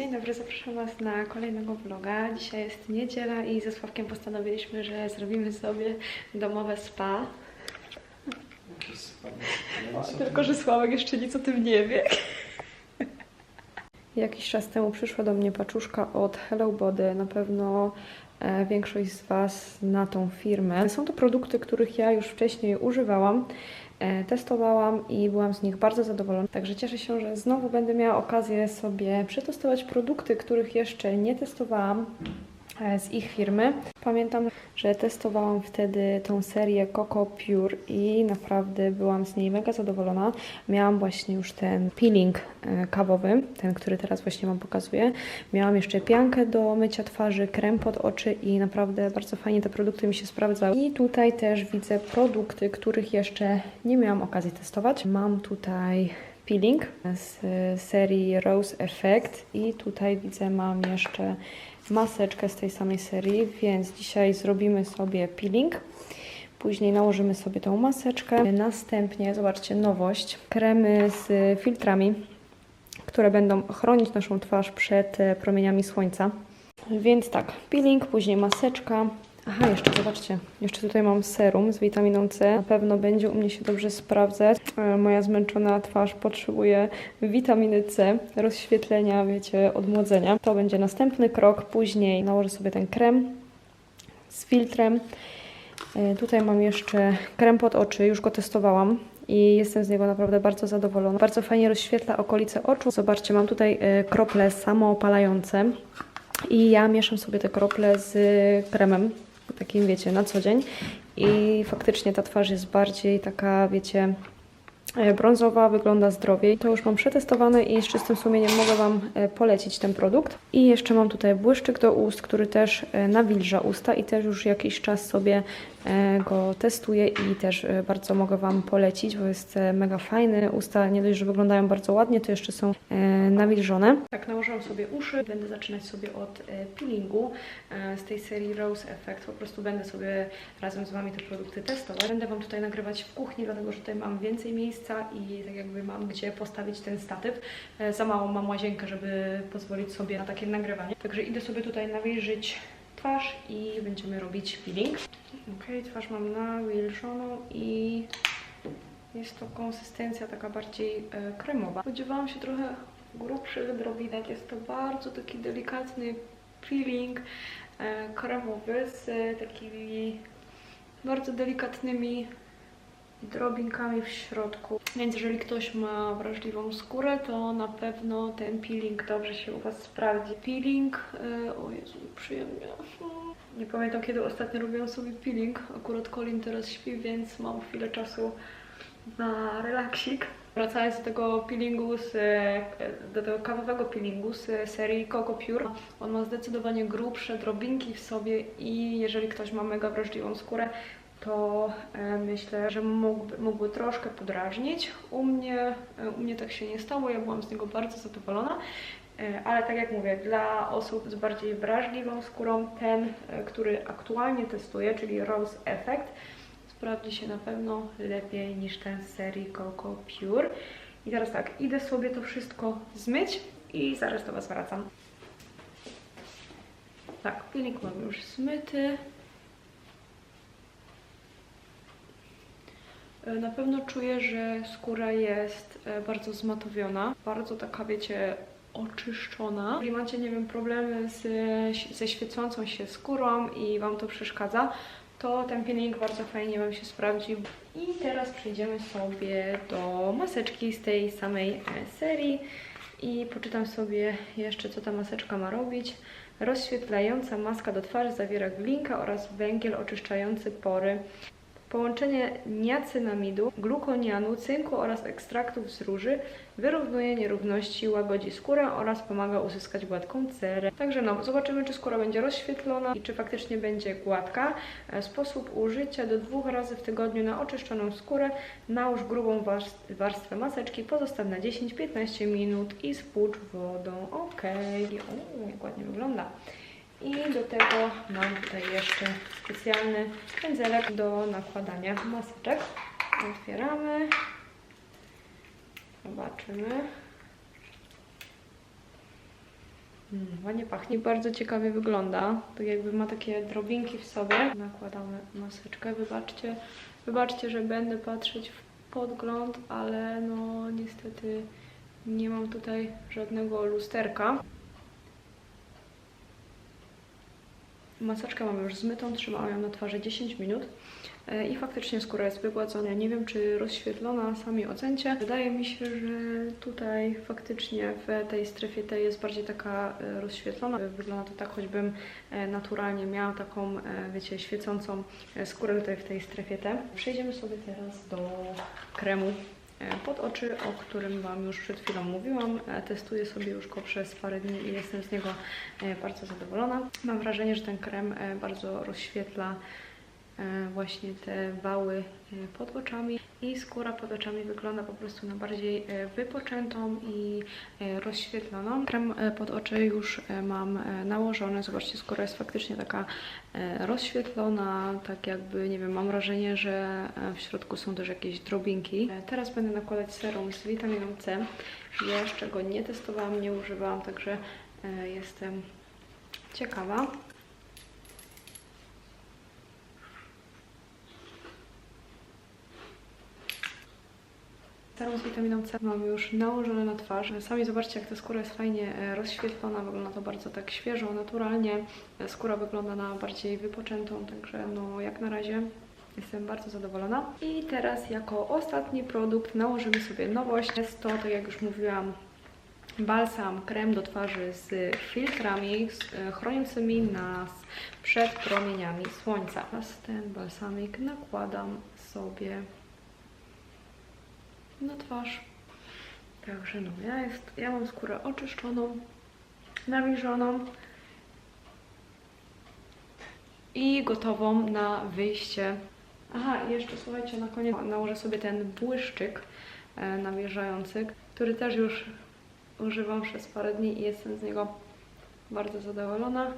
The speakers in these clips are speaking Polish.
Dzień dobry, zapraszam Was na kolejnego vloga. Dzisiaj jest niedziela i ze Sławkiem postanowiliśmy, że zrobimy sobie domowe spa. Tylko, że Sławek jeszcze nic o tym nie wie. Jakiś czas temu przyszła do mnie paczuszka od Hello Body. Na pewno e, większość z Was zna tą firmę. Są to produkty, których ja już wcześniej używałam. E, Testowałam i byłam z nich bardzo zadowolona. Także cieszę się, że znowu będę miała okazję sobie przetestować produkty, których jeszcze nie testowałam z ich firmy. Pamiętam, że testowałam wtedy tą serię Coco Pure i naprawdę byłam z niej mega zadowolona. Miałam właśnie już ten peeling e, kawowy, ten, który teraz właśnie Wam pokazuję. Miałam jeszcze piankę do mycia twarzy, krem pod oczy i naprawdę bardzo fajnie te produkty mi się sprawdzały. I tutaj też widzę produkty, których jeszcze nie miałam okazji testować. Mam tutaj peeling z serii Rose Effect i tutaj widzę mam jeszcze maseczkę z tej samej serii, więc dzisiaj zrobimy sobie peeling. Później nałożymy sobie tą maseczkę. Następnie, zobaczcie, nowość, kremy z filtrami, które będą chronić naszą twarz przed e, promieniami słońca. Więc tak, peeling, później maseczka. Aha, jeszcze zobaczcie, jeszcze tutaj mam serum z witaminą C. Na pewno będzie u mnie się dobrze sprawdzać. E, Moja zmęczona twarz potrzebuje witaminy C, rozświetlenia, wiecie, odmłodzenia. To będzie następny krok. Później nałożę sobie ten krem z filtrem. E, Tutaj mam jeszcze krem pod oczy, już go testowałam i jestem z niego naprawdę bardzo zadowolona. Bardzo fajnie rozświetla okolice oczu. Zobaczcie, mam tutaj e, krople samoopalające i ja mieszam sobie te krople z kremem, takim wiecie, na co dzień i faktycznie ta twarz jest bardziej taka, wiecie, e, brązowa, wygląda zdrowiej. To już mam przetestowane i z czystym sumieniem mogę Wam e, polecić ten produkt. I jeszcze mam tutaj błyszczyk do ust, który też e, nawilża usta i też już jakiś czas sobie go testuję i też e, bardzo mogę Wam polecić, bo jest e, mega fajny. Usta nie dość, że wyglądają bardzo ładnie, to jeszcze są e, nawilżone. Tak, nałożyłam sobie uszy. Będę zaczynać sobie od e, peelingu e, z tej serii Rose Effect. Po prostu będę sobie razem z Wami te produkty testować. Będę Wam tutaj nagrywać w kuchni, dlatego że tutaj mam więcej miejsca i tak jakby mam gdzie postawić ten statyw. E, Za małą mam łazienkę, żeby pozwolić sobie na takie nagrywanie. Także idę sobie tutaj nawilżyć twarz i będziemy robić peeling. Ok, twarz mam nawilżoną i jest to konsystencja taka bardziej e, kremowa. Spodziewałam się trochę grubszych drobinek. Jest to bardzo taki delikatny peeling e, kremowy z e, takimi bardzo delikatnymi drobinkami w środku. Więc jeżeli ktoś ma wrażliwą skórę, to na pewno ten peeling dobrze się u Was sprawdzi. Peeling, e, o Jezu, przyjemnie. Nie pamiętam kiedy ostatnio robiłam sobie peeling. Akurat Colin teraz śpi, więc mam chwilę czasu na relaksik. Wracając do tego peelingu, z, e, do tego kawowego peelingu z serii Coco Pure, on ma zdecydowanie grubsze drobinki w sobie i jeżeli ktoś ma mega wrażliwą skórę, to e, myślę, że mógłby, mógłby troszkę podrażnić. U mnie, e, u mnie tak się nie stało, ja byłam z niego bardzo zadowolona. E, Ale tak jak mówię, dla osób z bardziej wrażliwą skórą, ten, który aktualnie testuję, czyli Rose Effect, sprawdzi się na pewno lepiej niż ten z serii Coco Pure. I teraz tak, idę sobie to wszystko zmyć i zaraz do Was wracam. Tak, peeling mam już zmyty. Na pewno czuję, że skóra jest e, bardzo zmatowiona, bardzo taka, wiecie, oczyszczona. Jeżeli macie, nie wiem, problemy z, ze świecącą się skórą i Wam to przeszkadza, to ten peeling bardzo fajnie Wam się sprawdzi. I teraz przejdziemy sobie do maseczki z tej samej e, serii i poczytam sobie jeszcze, co ta maseczka ma robić. Rozświetlająca maska do twarzy zawiera glinka oraz węgiel oczyszczający pory. Połączenie niacynamidu, glukonianu, cynku oraz ekstraktów z róży wyrównuje nierówności, łagodzi skórę oraz pomaga uzyskać gładką cerę. Także no, zobaczymy, czy skóra będzie rozświetlona i czy faktycznie będzie gładka. E, Sposób użycia do dwóch razy w tygodniu na oczyszczoną skórę. Nałóż grubą warst- warstwę maseczki, pozostaw na 10-15 minut i spłucz wodą. Ok, o, jak ładnie wygląda. I do tego mam tutaj jeszcze specjalny pędzelek do nakładania maseczek. Otwieramy. Zobaczymy. Mm, ładnie pachnie. Bardzo ciekawie wygląda. Tak jakby ma takie drobinki w sobie. Nakładamy maseczkę, wybaczcie. Wybaczcie, że będę patrzeć w podgląd, ale no niestety nie mam tutaj żadnego lusterka. Maseczkę mam już zmytą, trzymałam ją na twarzy 10 minut e, i faktycznie skóra jest wygładzona. Nie wiem, czy rozświetlona, sami ocencie. Wydaje mi się, że tutaj faktycznie w tej strefie tej jest bardziej taka e, rozświetlona. Wygląda to tak, choćbym e, naturalnie miała taką, wiecie, świecącą skórę tutaj w tej strefie T. Przejdziemy sobie teraz do kremu pod oczy, o którym Wam już przed chwilą mówiłam. E, Testuję sobie już go przez parę dni i jestem z niego e, bardzo zadowolona. Mam wrażenie, że ten krem e, bardzo rozświetla e, właśnie te wały e, pod oczami i skóra pod oczami wygląda po prostu na bardziej e, wypoczętą i e, rozświetloną. Krem e, pod oczy już e, mam e, nałożony. Zobaczcie, skóra jest faktycznie taka e, rozświetlona, tak jakby, nie wiem, mam wrażenie, że e, w środku są też jakieś drobinki. E, Teraz będę nakładać serum z witaminą C. Jeszcze go nie testowałam, nie używałam, także e, jestem ciekawa. Serum z witaminą C mam już nałożone na twarz. Sami zobaczcie, jak ta skóra jest fajnie e, rozświetlona. Wygląda to bardzo tak świeżo, naturalnie. E, Skóra wygląda na bardziej wypoczętą, także no jak na razie jestem bardzo zadowolona. I teraz jako ostatni produkt nałożymy sobie nowość. Jest to, tak jak już mówiłam, balsam, krem do twarzy z filtrami e, chroniącymi nas przed promieniami słońca. Teraz ten balsamik nakładam sobie na twarz. Także no, ja, jest, ja mam skórę oczyszczoną, nawilżoną i gotową na wyjście. Aha, jeszcze słuchajcie, na koniec nałożę sobie ten błyszczyk e, nawilżający, który też już używam przez parę dni i jestem z niego bardzo zadowolona.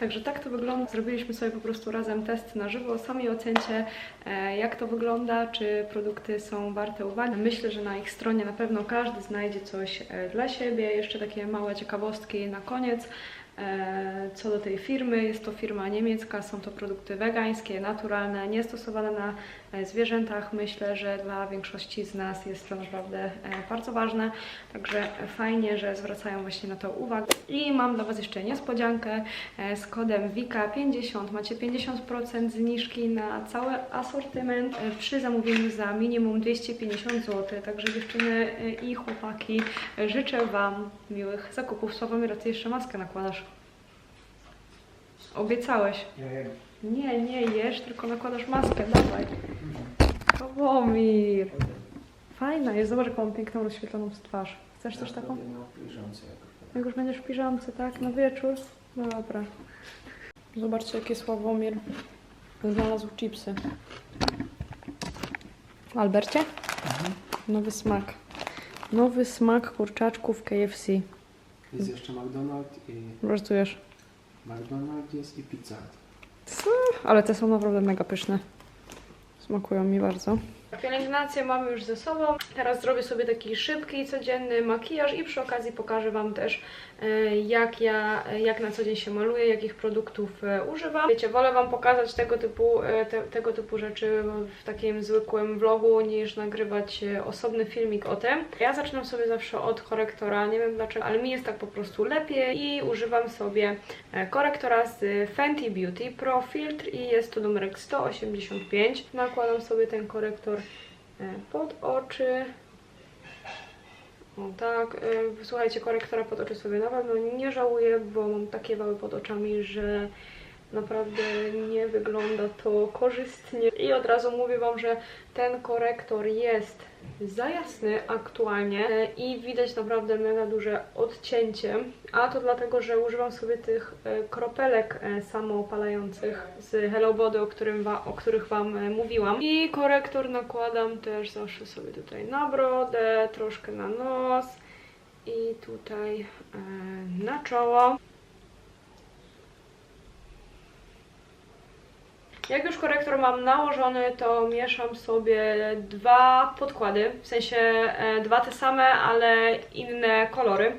Także tak to wygląda. Zrobiliśmy sobie po prostu razem test na żywo. Sami ocencie, e, jak to wygląda, czy produkty są warte uwagi. Myślę, że na ich stronie na pewno każdy znajdzie coś e, dla siebie. Jeszcze takie małe ciekawostki na koniec. E, Co do tej firmy, jest to firma niemiecka, są to produkty wegańskie, naturalne, niestosowane na e, zwierzętach. Myślę, że dla większości z nas jest to naprawdę e, bardzo ważne, także fajnie, że zwracają właśnie na to uwagę. I mam dla Was jeszcze niespodziankę z kodem WIKA50 macie 50% zniżki na cały asortyment przy zamówieniu za minimum 250 zł. Także dziewczyny i chłopaki życzę Wam miłych zakupów. Sławomir, a Ty jeszcze maskę nakładasz. Obiecałeś. Ja jem. Nie, nie jesz, tylko nakładasz maskę, dawaj. Sławomir. Fajna jest, zobacz jaką mam piękną rozświetloną twarz. Chcesz też taką? Jak już będziesz w piżamce, tak? Na wieczór? No dobra. Zobaczcie, jakie Sławomir znalazł chipsy. Albercie? Nowy smak. Nowy smak kurczaczków KFC. Jest jeszcze McDonald's i Żartujesz. McDonald's jest i Pizza? Ale te są naprawdę mega pyszne. Smakują mi bardzo. Pielęgnację mamy już ze sobą. Teraz zrobię sobie taki szybki, codzienny makijaż i przy okazji pokażę Wam też, e, jak ja, jak na co dzień się maluję, jakich produktów e, używam. Wiecie, wolę Wam pokazać tego typu, e, te, tego typu rzeczy w takim zwykłym vlogu, niż nagrywać osobny filmik o tym. Ja zaczynam sobie zawsze od korektora, nie wiem dlaczego, ale mi jest tak po prostu lepiej i używam sobie korektora z Fenty Beauty Pro Filtr i jest to numerek 185. Nakładam sobie ten korektor pod oczy. O tak, e, słuchajcie, korektora pod oczy sobie na pewno nie żałuję, bo mam takie wały pod oczami, że naprawdę nie wygląda to korzystnie. I od razu mówię Wam, że ten korektor jest za jasny aktualnie e, i widać naprawdę mega duże odcięcie, a to dlatego, że używam sobie tych e, kropelek e, samoopalających z Hello Body, o, którym wa- o których Wam mówiłam. I korektor nakładam też zawsze sobie tutaj na brodę, troszkę na nos i tutaj na czoło. Jak już korektor mam nałożony, to mieszam sobie dwa podkłady, w sensie e, dwa te same, ale inne kolory.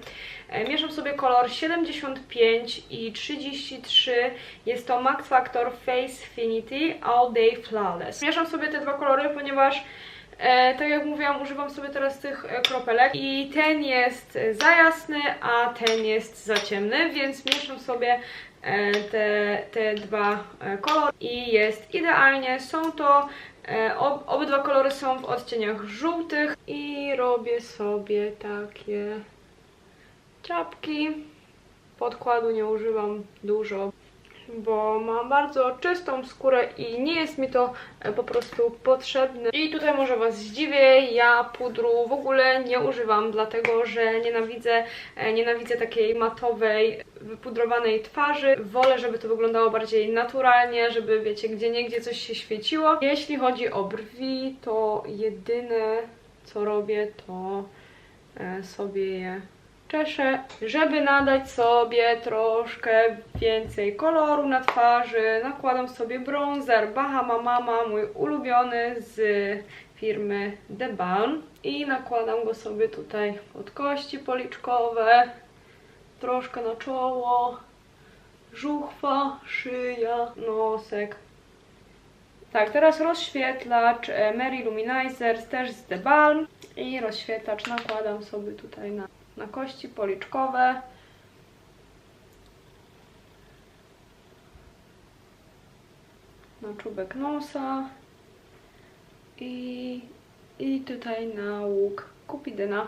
E, Mieszam sobie kolor 75 i 33. Jest to Max Factor Face Finity All Day Flawless. Mieszam sobie te dwa kolory, ponieważ e, tak jak mówiłam, używam sobie teraz tych e, kropelek i ten jest za jasny, a ten jest za ciemny, więc mieszam sobie te, te dwa e, kolory i jest idealnie. Są to e, ob, obydwa kolory są w odcieniach żółtych i robię sobie takie czapki. Podkładu nie używam dużo, bo mam bardzo czystą skórę i nie jest mi to e, po prostu potrzebne. I tutaj może Was zdziwię, ja pudru w ogóle nie używam, dlatego że nienawidzę, e, nienawidzę takiej matowej, wypudrowanej twarzy. Wolę, żeby to wyglądało bardziej naturalnie, żeby wiecie, gdzie niegdzie coś się świeciło. Jeśli chodzi o brwi, to jedyne co robię, to e, sobie je czeszę, żeby nadać sobie troszkę więcej koloru na twarzy. Nakładam sobie bronzer Bahama Mama, mój ulubiony z firmy The Balm i nakładam go sobie tutaj pod kości policzkowe, troszkę na czoło, żuchwa, szyja, nosek. Tak, teraz rozświetlacz e, Mary Luminizer też z The Balm i rozświetlacz nakładam sobie tutaj na na kości policzkowe. Na czubek nosa i, i tutaj na łuk kupidyna.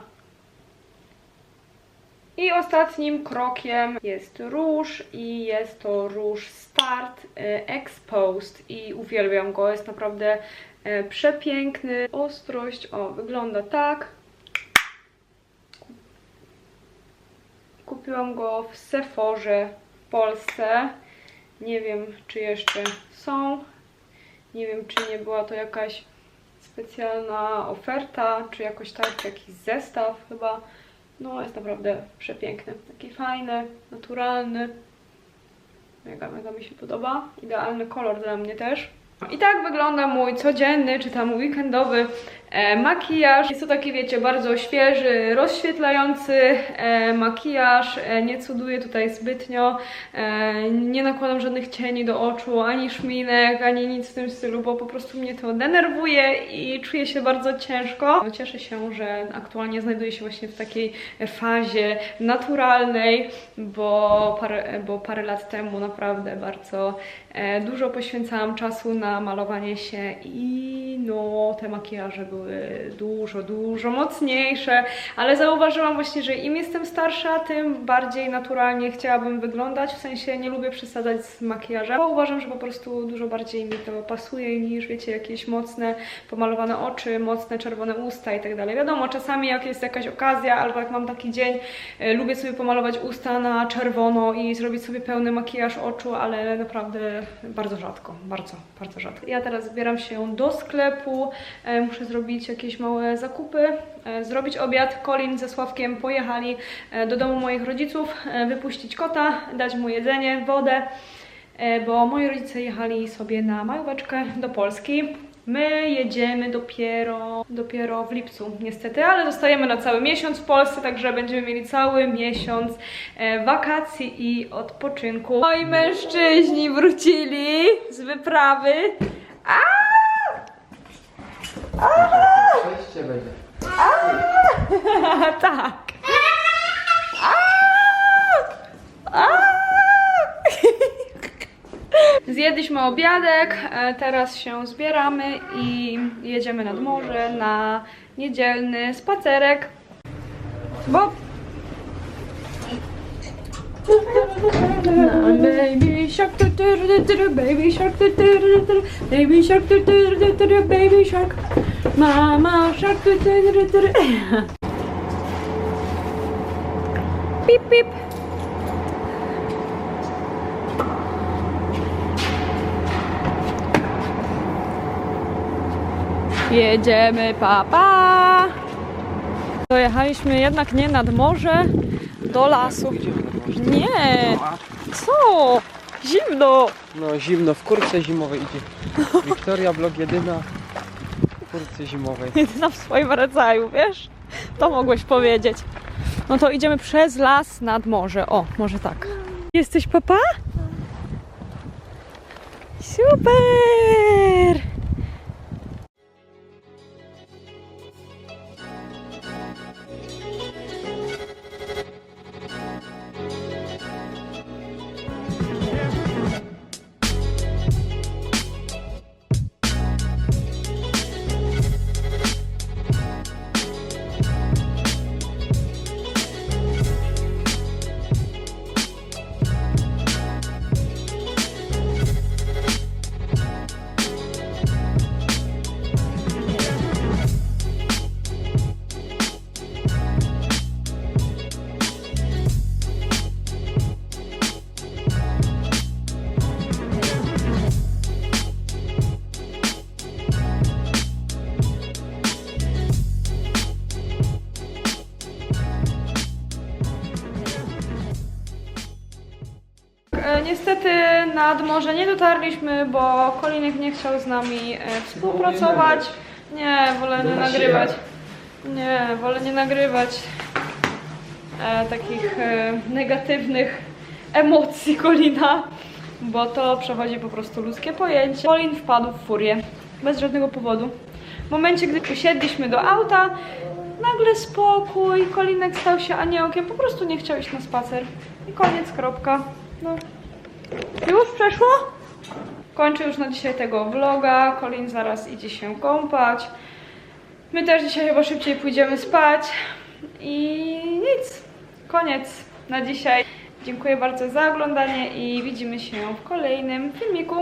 I ostatnim krokiem jest róż i jest to róż Start e, Exposed i uwielbiam go, jest naprawdę e, przepiękny. Ostrość, o, wygląda tak. Kupiłam go w Sephorze w Polsce. Nie wiem, czy jeszcze są. Nie wiem, czy nie była to jakaś specjalna oferta, czy jakoś tak, jakiś zestaw chyba. No, jest naprawdę przepiękny. Taki fajny, naturalny. Mega, mega mi się podoba. Idealny kolor dla mnie też. I tak wygląda mój codzienny, czy tam weekendowy makijaż. Jest to taki, wiecie, bardzo świeży, rozświetlający e, makijaż. E, nie cuduję tutaj zbytnio. E, nie nakładam żadnych cieni do oczu, ani szminek, ani nic w tym stylu, bo po prostu mnie to denerwuje i czuję się bardzo ciężko. Cieszę się, że aktualnie znajduję się właśnie w takiej fazie naturalnej, bo parę, bo parę lat temu naprawdę bardzo e, dużo poświęcałam czasu na malowanie się i no te makijaże były dużo, dużo mocniejsze, ale zauważyłam właśnie, że im jestem starsza, tym bardziej naturalnie chciałabym wyglądać, w sensie nie lubię przesadzać z makijażem, bo uważam, że po prostu dużo bardziej mi to pasuje niż wiecie, jakieś mocne pomalowane oczy, mocne czerwone usta i tak dalej. Wiadomo, czasami jak jest jakaś okazja albo jak mam taki dzień, e, lubię sobie pomalować usta na czerwono i zrobić sobie pełny makijaż oczu, ale naprawdę bardzo rzadko, bardzo, bardzo rzadko. Ja teraz zbieram się do sklepu, e, muszę zrobić jakieś małe zakupy, e, zrobić obiad. Colin ze Sławkiem pojechali e, do domu moich rodziców, e, wypuścić kota, dać mu jedzenie, wodę, bo moi rodzice jechali sobie na majóweczkę do Polski. My jedziemy dopiero, dopiero w lipcu, niestety, ale zostajemy na cały miesiąc w Polsce, także będziemy mieli cały miesiąc wakacji i odpoczynku. Moi mężczyźni wrócili z wyprawy. Przejście będzie. tak. Zjedliśmy obiadek, e, teraz się zbieramy i jedziemy nad morze na niedzielny spacerek. Bo Na baby shark, baby shark, baby shark, baby shark, mama shark, tu, tu. Pip, pip. Jedziemy, papa. Dojechaliśmy jednak nie nad morze, do lasu. Nie, co? Zimno! No zimno, w kurce zimowej idzie. Wiktoria, blog jedyna w kurce zimowej. Jedyna w swoim rodzaju, wiesz? To mogłeś powiedzieć. No to idziemy przez las nad morze. O, może tak. Jesteś papa? Super! Niestety nad morze nie dotarliśmy, bo Kolinek nie chciał z nami e, współpracować. Nie, wolę nie nagrywać. Nie, wolę nie nagrywać e, takich e, negatywnych emocji Kolina, bo to przechodzi po prostu ludzkie pojęcie. Kolin wpadł w furię, bez żadnego powodu. W momencie, gdy usiedliśmy do auta, nagle spokój, Kolinek stał się aniołkiem, po prostu nie chciał iść na spacer. I koniec, kropka. No. Już przeszło? Kończę już na dzisiaj tego vloga. Colin zaraz idzie się kąpać. My też dzisiaj chyba szybciej pójdziemy spać. I nic. Koniec na dzisiaj. Dziękuję bardzo za oglądanie i widzimy się w kolejnym filmiku.